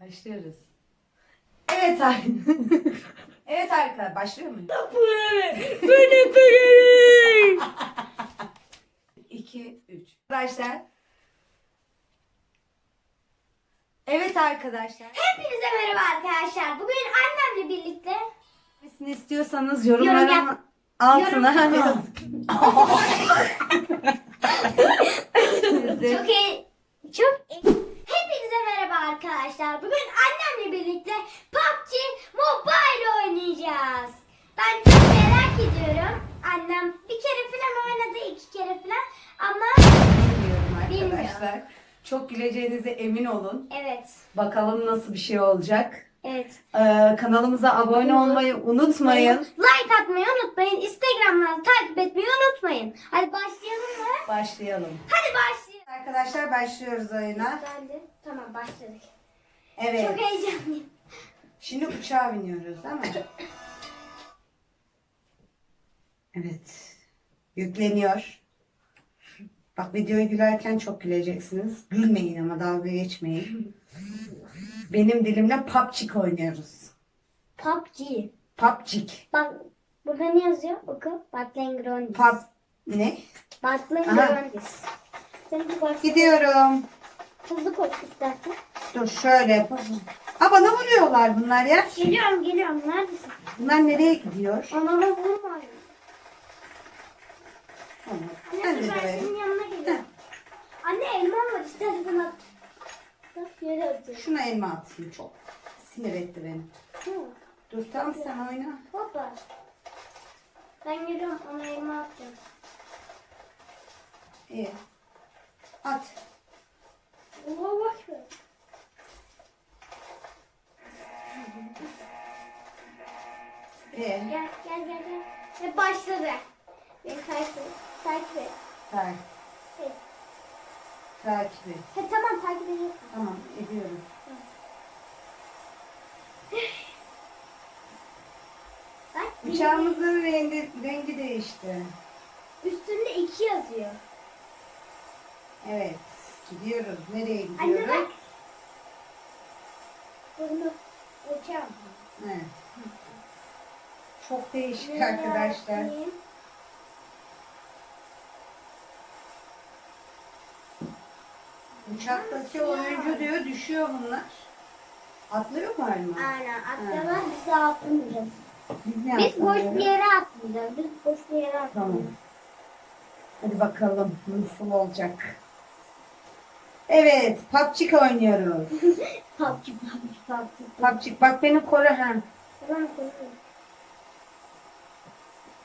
Başlıyoruz. Evet ar- Evet arkadaşlar başlıyor muyuz? Beni beni. 2 3. Arkadaşlar. Evet arkadaşlar. Hepinize merhaba arkadaşlar. Bugün annemle birlikte Hangisini istiyorsanız yorumların Yorum yap. altına yazın. çok iyi, çok iyi. Merhaba arkadaşlar. Bugün annemle birlikte PUBG Mobile oynayacağız. Ben çok merak ediyorum. Annem bir kere falan oynadı, iki kere falan. Ama Bilmiyorum arkadaşlar. Çok güleceğinize emin olun. evet, Bakalım nasıl bir şey olacak. evet. Ee, kanalımıza abone olmayı unutmayın. Like atmayı unutmayın. Instagram'dan takip etmeyi unutmayın. Hadi başlayalım mı? Başlayalım. Hadi başlayalım. Arkadaşlar başlıyoruz oyuna. Ben de. Tamam başladık. Evet. Çok heyecanlıyım. Şimdi uçağa biniyoruz değil mi? Evet. Yükleniyor. Bak videoyu gülerken çok güleceksiniz. Gülmeyin ama dalga geçmeyin. Benim dilimle PUBG oynuyoruz. PUBG. PUBG. Bak burada ne yazıyor? Oku. Battling Grondis. Pub ne? Aha. Grondis. Sen bir başla. Gidiyorum. Hızlı koş istersen. Dur şöyle yapalım. Aa bana vuruyorlar bunlar ya. Geliyorum geliyorum. Neredesin? Bunlar nereye gidiyor? Anana vurma. Tamam. Anne Ben böyle. senin yanına geliyorum. Anne elmam var istersen at. Bak yere atıyor. Şuna elma atayım çok. Sinir etti beni. Hı. Dur tamam sen oyna. Hoppa. Ben geliyorum ona elma atacağım. İyi. At. Oha bak be. İyi. Gel gel gel gel. Ve başladı. Beni takip et. Takip et. Tak. Evet. Takip et. Ha, tamam takip ediyorsun. Tamam ediyorum. Bak Uçağımızın rengi, rengi değişti. üstünde iki yazıyor. Evet. Gidiyoruz. Nereye Anne bak. gidiyoruz? Bunu uçağım. Evet. Çok değişik Nereye arkadaşlar. atlayayım? Uçaktaki oyuncu diyor düşüyor bunlar. Atlıyor mu Alma? Aynen atlıyorlar biz de atlamayacağız. Biz ne Biz boş bir yere atlayacağız. Biz boş bir yere Tamam. atlayacağız. Hadi bakalım nasıl olacak. Evet, PUBG oynuyoruz. PUBG PUBG PUBG. PUBG bak beni koru ha. Tamam koyuyorum.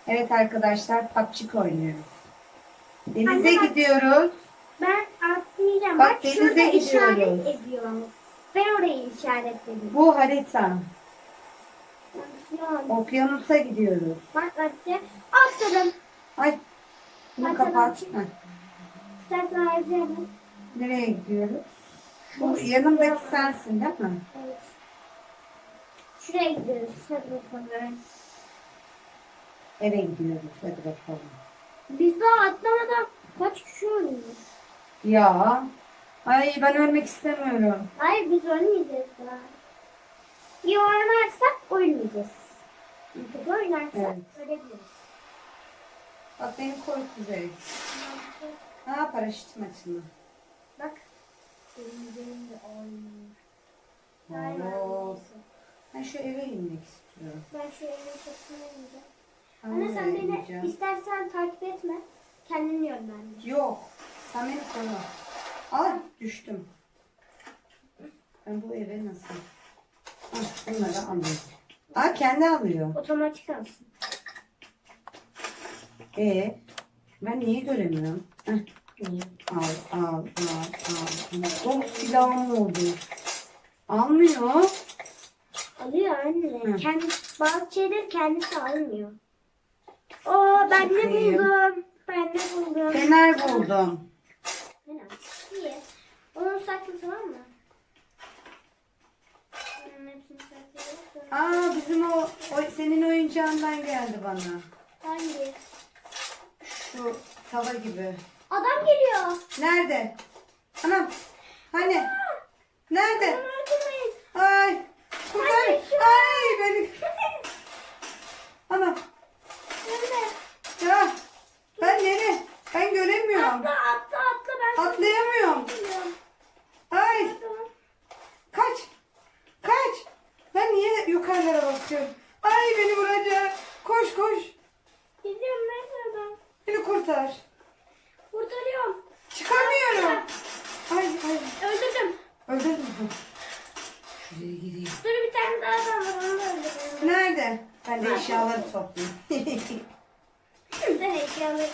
Evet arkadaşlar PUBG oynuyoruz. Denize Anne gidiyoruz. Ben atlayacağım. Bak, Bak, denize gidiyoruz. ediyor. Ben orayı işaretledim. Bu harita. Nasıl? Okyanusa gidiyoruz. Bak atacağım. Atladım. Ay bunu kapat. İstersen yazayım. Nereye gidiyoruz? Boş yanımdaki sensin değil mi? Evet. Şuraya gidiyoruz. Hadi bakalım. Eve gidiyoruz. Hadi bakalım. Biz daha atlamadan kaç kişi oynuyoruz? Ya. Ay ben ölmek istemiyorum. Hayır biz ölmeyeceğiz daha. İyi oynarsak ölmeyeceğiz. Kötü oynarsak Evet. ölebiliriz. Bak beni koy kuzey. Ha paraşüt maçını. Benim. Aynen. Ben şu eve inmek istiyorum. Ben şu evin çatısına ineceğim. Anne sen beni istersen takip etme. Kendin yönlendir. Yok. Sen beni koru. Ay düştüm. Ben bu eve nasıl? Ah, bunları alıyorum. Aa kendi alıyor. Otomatik alsın. E ben niye göremiyorum? Heh. Al, al, al, al. Silahım oldu. Almıyor. Alıyor anne. Hı. Kendi, bazı şeyleri kendisi almıyor. Oo ben iyi. buldum? Ben ne buldum? Fener buldum. Aynen. İyi. Onun saklı tamam mı? Hepsini. Aa bizim o, o senin oyuncağından geldi bana. Hangi? Şu tava gibi. Adam geliyor. Nerede? Anam. Hani? Nerede? Bana öldürmeyin. istiyorum. Ay beni vuracak. Koş koş. Gidiyorum nerede adam? Beni kurtar. Kurtarıyorum. Çıkamıyorum. Ay ay. Öldürdüm. Öldürdün mü? Şuraya gireyim. Dur bir tane daha adam var onu da öldürdüm. Nerede? Ben de eşyaları toplayayım. Sen eşyaları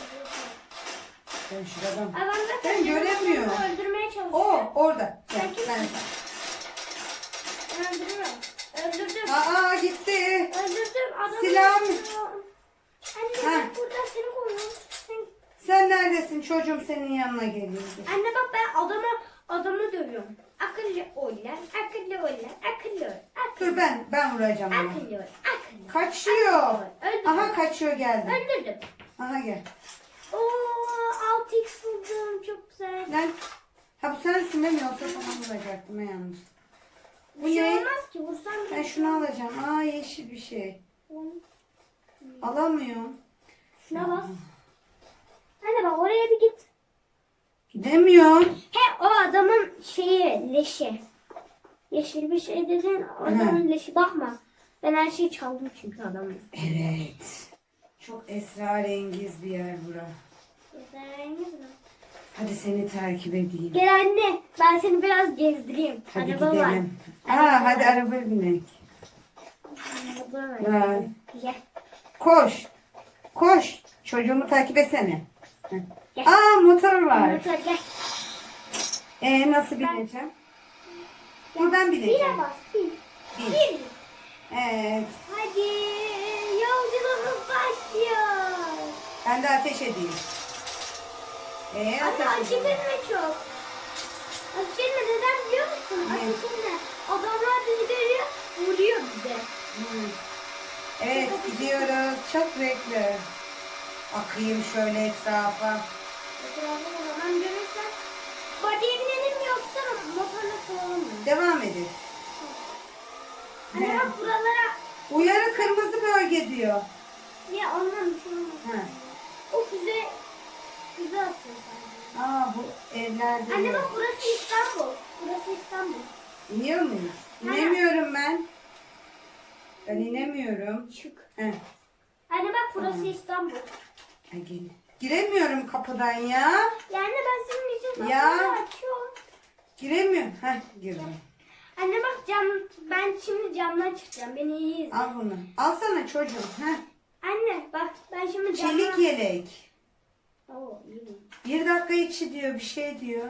ben şuradan. Adam Ben göremiyorum. onu öldürmeye çalışıyor. O orada. Gel, kimsin? ben Ben öldürüyorum. Öldürdüm. Aa gitti. Öldürdüm. Adamı Silahım. öldürdüm. Anne Ha. bak burada seni koruyorum. Sen... Sen neredesin? Çocuğum senin yanına geliyor. Anne bak ben adamı adamı dövüyorum. Akıllı oylar, akıllı oylar, akıllı akıllı Dur ben ben vuracağım onu. Akıllı oy, akıllı. Kaçıyor. Öldürdüm. Aha kaçıyor geldi. Öldürdüm. Aha gel. Oo 6x buldum çok güzel. Lan. Ha bu sensin değil mi? Yoksa sana vuracaktım ha yanlış. Bu Bir şey ne? olmaz ki vursam Ben şunu alacağım. Aa yeşil bir şey. Alamıyorum. Şuna bas. Anne bak oraya bir git. Gidemiyorum. He o adamın şeyi leşi. Yeşil bir şey dedin adamın leşi bakma. Ben her şeyi çaldım çünkü adamın. Evet. Çok esrarengiz bir yer bura. Esrarengiz mi? Hadi seni takip edeyim. Gel anne ben seni biraz gezdireyim. Hadi Araba var. gidelim. Araba Aa, hadi var. arabaya binelim. Araba var. Gel. Koş. Koş. Çocuğumu takip etsene. Gel. Aa motor var. Motor gel. Ee nasıl bineceğim? Bir bineceğim. bas. Bir. Bin. Bir. Evet. Hadi yolculuğumuz başlıyor. Ben de ateş edeyim. Ee Anne ateş edeyim. çok. Ateş etme neden biliyor musun? Ne? Ateş etme. Adamlar bizi görüyor, vuruyor bize. Hmm. Evet gidiyoruz. Çok zevkli. Akayım şöyle etrafa. Etrafı o zaman görürsen. Body'ye binelim yoksa motorla kovalım mı? Devam edin. Ne? bak buralara. Uyarı kırmızı bölge diyor. Ya ondan bir şey olmaz. Ha. O füze, füze atıyor sadece. Aa bu evlerde Anne bak burası İstanbul. Burası İstanbul. İniyor muyuz? Ha. İnemiyorum ben. Ben inemiyorum. Çık. Heh. Anne bak burası. İstanbul. Ay, gel. Giremiyorum kapıdan ya. Yani ben senin için Ya. kapıyı açıyorum. Giremiyorum. Heh girdim. Anne bak cam, ben şimdi camdan çıkacağım. Beni iyi izle. Al bunu. Alsana çocuğum. Heh. Anne bak ben şimdi camdan... Çelik yelek. Oo, iyi. Bir dakika içi diyor bir şey diyor.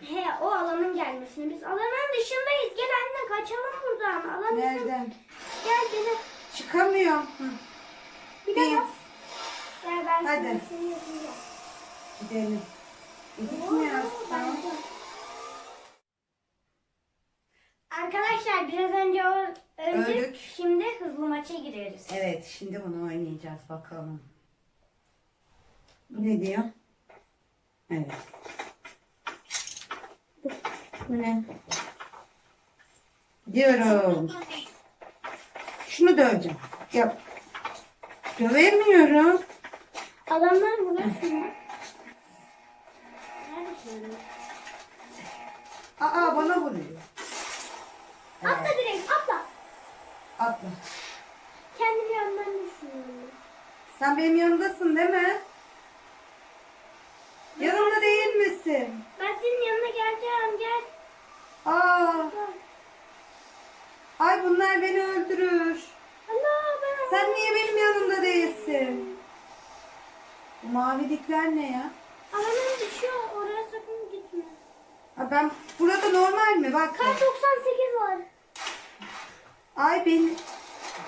He o alanın gelmesini biz alanın dışındayız. Gel anne kaçalım buradan. Alan bizim. Nereden? Gel beni. Çıkamıyorum. Hı. Bir de bas. Gel ben Hadi. seni seni yatıracağım. Gidelim. E, gitmiyoruz. Tamam. Arkadaşlar biraz önce o öldük. Öldük. Şimdi hızlı maça giriyoruz. Evet şimdi bunu oynayacağız bakalım. Bu ne diyor? Evet. Bu ne? Diyorum. Şunu döveceğim. Yap. Dövemiyorum. Adamlar burası mı? Aa bana vuruyor. Atla direkt atla. Atla. Kendimi yandan düşünüyorum. Sen benim yanımdasın değil mi? Yanımda değil misin? Ben senin yanına geleceğim gel. Aa, Gel. Ay bunlar beni öldürür. Allah ben Sen niye benim yanımda değilsin? Bu mavilikler ne ya? Alanım düşüyor oraya sakın gitme. Ha ben burada normal mi? Bak. Kar 98 var. Ay beni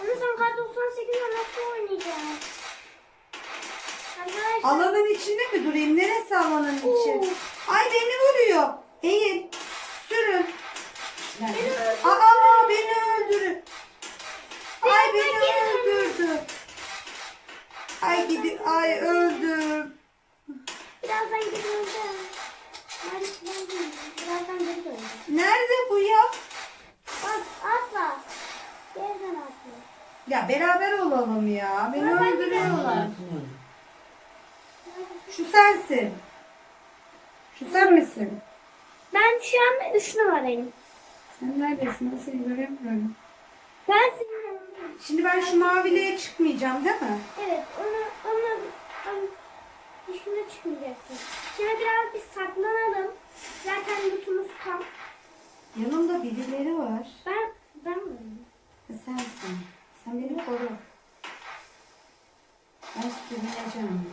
Onu sen kar 98 ile nasıl oynayacaksın? Arkadaşlar. alanın içinde mi durayım? Neresi alanın içi? Oo. Ay beni vuruyor. Eğil. Sürün. Aa beni öldürün. Ay beni öldürdü. Ay gidi ay öldüm. Birazdan geri döneceğim. Birazdan geri döneceğim. Nerede bu ya? Bas atla. Yerden atla. Ya beraber olalım ya. Beni ben öldürüyorlar. Şu sensin. Şu sen misin? Ben şu an 3 numarayım. Sen neredesin? Ben seni göremiyorum. Ben yanındayım. Şimdi ben şu maviliğe çıkmayacağım değil mi? Evet, onu, onu, onu dışına çıkmayacaksın. Şimdi biraz bir saklanalım. Zaten lootumuz tam. Yanımda birileri var. Ben, ben. Ha, sensin. Sen beni koru. Ben. Sürüneceğim.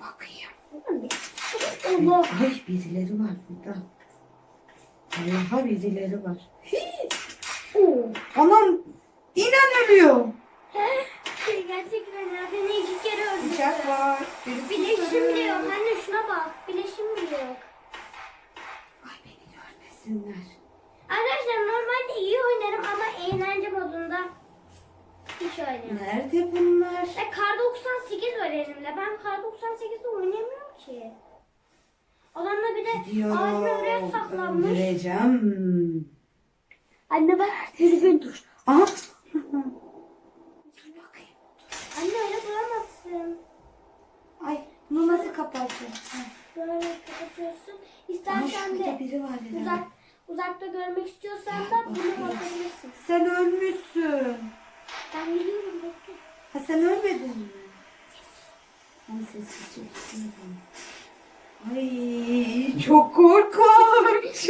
Bakayım. Allah. Ay birileri var burada. Allah'a birileri var. Hii! Oo. Anam inan ölüyor. Gerçekten ya beni iki kere öldürdü. Bıçak var. biri Bileşim bile yok. Anne şuna bak. Bileşim bile yok. Ay beni görmesinler. Arkadaşlar normalde iyi oynarım ama eğlence modunda hiç oynamam. Nerede bunlar? E, kar 98 var elimde. Ben kar 98'de oynamıyorum ki. Adamla bir de ağacın oraya Gidiyorum. saklanmış. Öldüreceğim. Anne bak düzgün dur. Aha. Anne öyle bulamazsın. Ay bunu nasıl kapatacağım? Böyle kapatıyorsun. İstersen de biri var uzak, uzakta görmek istiyorsan da bunu basabilirsin. Sen ölmüşsün. Ben biliyorum bekle. Ha sen ölmedin mi? Ama sessizce tutuyorum. Ay çok korkunç.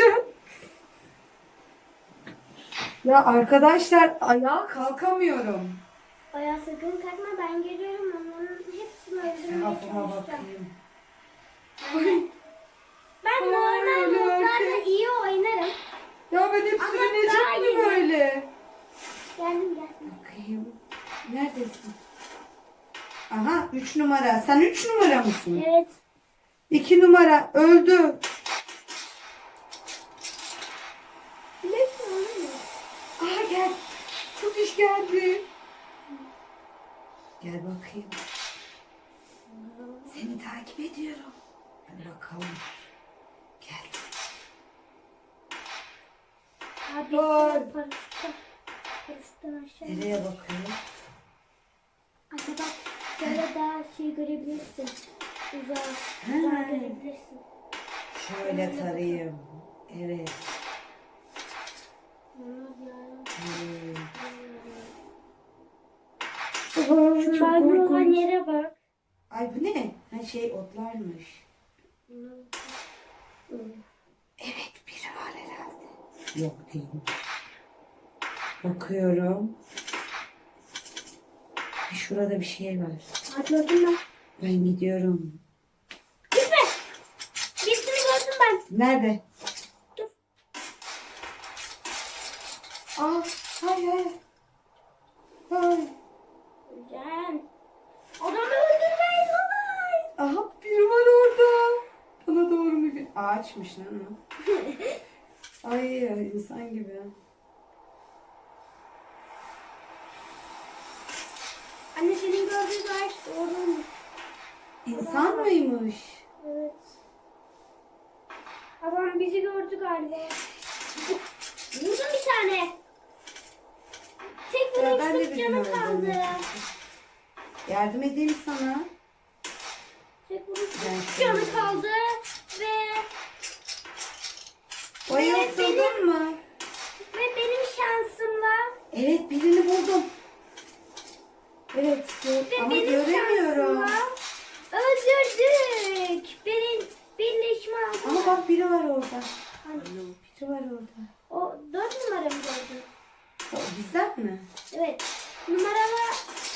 ya arkadaşlar ayağa kalkamıyorum. Baya sakın kalkma ben geliyorum onların hepsini öldürmeye çalışacağım. bakayım. Ben Ay, normal erkek. iyi oynarım. Ya ben hep Ama sürünecek daha mi böyle? Geldim geldim. Bakayım. Neredesin? Aha 3 numara. Sen 3 numara mısın? Evet. 2 numara öldü. Bilirsin olur mu? Aha gel. İş geldi. Gel bakayım. Seni takip ediyorum. Hadi bakalım. Gel. Abi aşağı. Nereye bakıyorsun? Anne bak şöyle daha şey görebilirsin. Görebilirsin. Şöyle tarayayım. Evet. Evet. Şu mavi olan yere bak. Ay bu ne? Ha şey otlarmış. Evet biri var herhalde. Yok değil. Bakıyorum. Şurada bir şey var. Ha gördüm ben. Ben gidiyorum. Gitme. Birisini gördüm ben. Nerede? Dur. Aa, hay hay. Hay. Güzel. Adamı öldürmeyin olay. Aha biri var orada. Bana doğru mu? gel- Ağaçmış lan o. Ay insan gibi. Anne senin gördüğün ağaç doğruymuş. İnsan mıymış? Evet. Adam bizi gördü galiba. Vurdum bir tane. Tek Ya ben de vuruşluk bir canı kaldı. Yardım edeyim sana. Tek vuruşluk Ben canı kaldı ve Bayıldın mı? ve benim şansımla Evet birini buldum. Evet gör- ve ama benim göremiyorum. şansımla Benim birleşme aldı. Ama bak biri var orada. Hani Biri var orada. o dört numara mı gördün? O bizden mi? Evet. Numaralı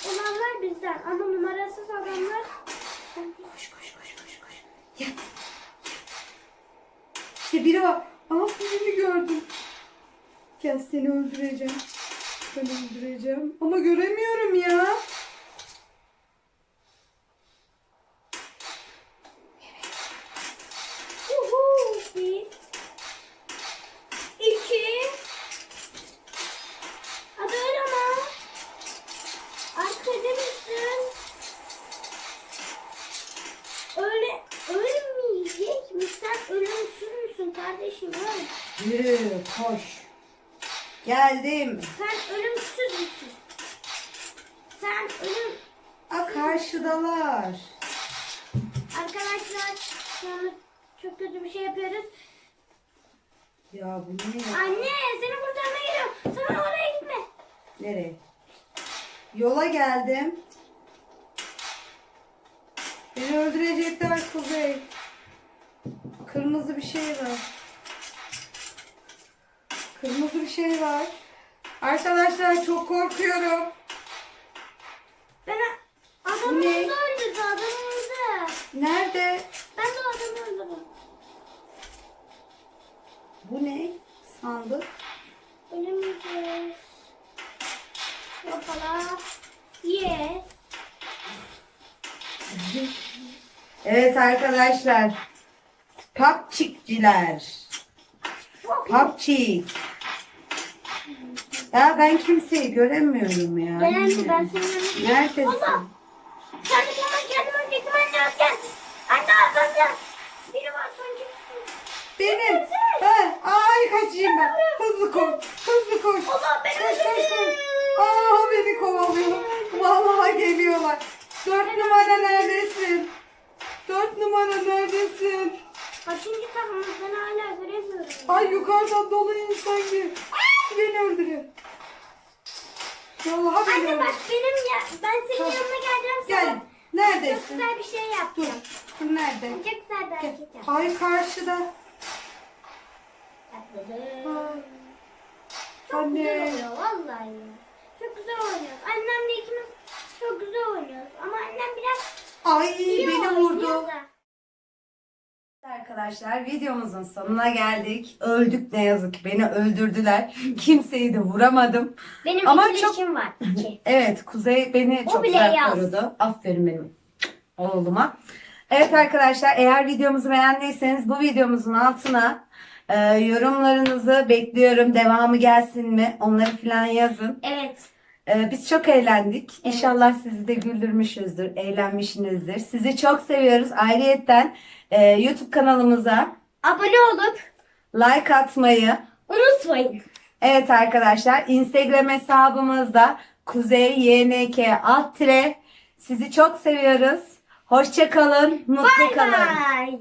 olanlar bizden ama numarasız adamlar Koş koş koş koş koş. Yat. Yat. İşte biri var. Aa birini gördüm. Gel seni öldüreceğim. Ben öldüreceğim. Ama göremiyorum ya. Uhu, bir, iki, hadi öyle ama. Arkada mısın? Öyle, ölmeyecek mi? Sen ölümsüz müsün kardeşim? Öl. Yürü koş. Geldim. Sen ölümsüz müsün? Sen ölüm... Aa karşıdalar. Arkadaşlar şu çok kötü bir şey yapıyoruz. Ya bu ne? Anne seni kurtarmaya geliyorum. Sakın oraya gitme. Nereye? Yola geldim. Beni öldürecekler Kuzey. Kırmızı bir şey var. Kırmızı bir şey var. Arkadaşlar çok korkuyorum. Ben Bu ne? adamımızı öldürdü adamımızı. Nerede? Ben de adamı öldürdüm. Bu ne? Sandık. Ölümcül. Yapala. Yes. Evet arkadaşlar. Papçikciler. Papçik. Ya ben kimseyi göremiyorum ya. Ben gideyim. Neredesin? Kendime anne arkanda. Biri var son Benim. Ha, ay kaçayım ben. Hızlı koş. Hızlı koş. Allah beni Koş koş koş. Aa beni kovalıyor. Vallahi geliyorlar. Dört numara neredesin? Dört numara neredesin? Kaçıncı takımız ben hala göremiyorum. Ay yukarıdan dolu insan gibi. Beni öldürüyor. Vallahi beni Anne bak benim ya ben senin Tamam. yanına geleceğim Gel. sana. Çok Neredesin? güzel bir şey Dur. Dur nerede? Çok güzel bir Gel. hareket yaptım. Ay karşıda. Atladım. Çok güzel Anne. oluyor vallahi. Çok güzel oynuyoruz. Annemle ikimiz çok güzel oynuyoruz. Ama annem biraz Ay iyi beni oynuyor vurdu. da. Arkadaşlar videomuzun sonuna geldik. Öldük ne yazık ki. Beni öldürdüler. Kimseyi de vuramadım. Benim Ama iki çok- dişim var. İki. Evet Kuzey beni O çok bile güzel yaz. korudu. Aferin benim oğluma. Evet arkadaşlar eğer videomuzu beğendiyseniz bu videomuzun altına e, yorumlarınızı bekliyorum. Devamı gelsin mi? Onları falan yazın. Evet. E, biz çok eğlendik. Evet. İnşallah sizi de güldürmüşüzdür, eğlenmişsinizdir. Sizi çok seviyoruz. Ayrıyetten e, YouTube kanalımıza Abone olup like atmayı, unutmayın. Evet arkadaşlar Instagram hesabımızda Kuzey YNK alt tire. Sizi çok seviyoruz. Hoşça kalın, mutlu Bay kalın. bay.